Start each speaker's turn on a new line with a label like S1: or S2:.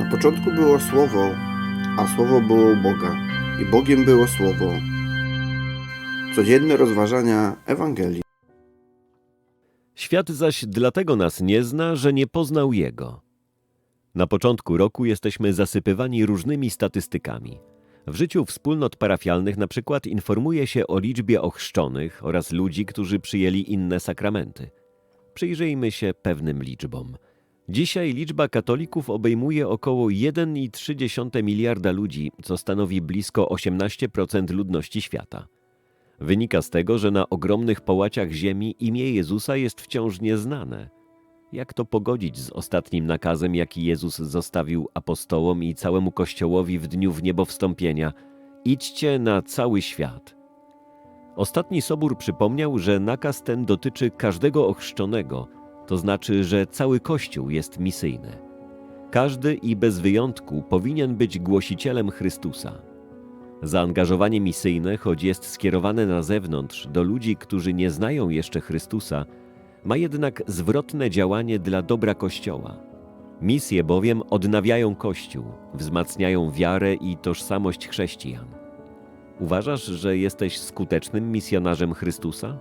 S1: Na początku było Słowo, a Słowo było u Boga, i Bogiem było Słowo. Codzienne rozważania Ewangelii.
S2: Świat zaś dlatego nas nie zna, że nie poznał Jego. Na początku roku jesteśmy zasypywani różnymi statystykami. W życiu wspólnot parafialnych na przykład informuje się o liczbie ochrzczonych oraz ludzi, którzy przyjęli inne sakramenty. Przyjrzyjmy się pewnym liczbom. Dzisiaj liczba katolików obejmuje około 1,3 miliarda ludzi, co stanowi blisko 18% ludności świata. Wynika z tego, że na ogromnych połaciach ziemi imię Jezusa jest wciąż nieznane. Jak to pogodzić z ostatnim nakazem, jaki Jezus zostawił apostołom i całemu Kościołowi w dniu wniebowstąpienia? Idźcie na cały świat. Ostatni Sobór przypomniał, że nakaz ten dotyczy każdego ochrzczonego, to znaczy, że cały Kościół jest misyjny. Każdy i bez wyjątku powinien być głosicielem Chrystusa. Zaangażowanie misyjne, choć jest skierowane na zewnątrz do ludzi, którzy nie znają jeszcze Chrystusa, ma jednak zwrotne działanie dla dobra Kościoła. Misje bowiem odnawiają Kościół, wzmacniają wiarę i tożsamość chrześcijan. Uważasz, że jesteś skutecznym misjonarzem Chrystusa?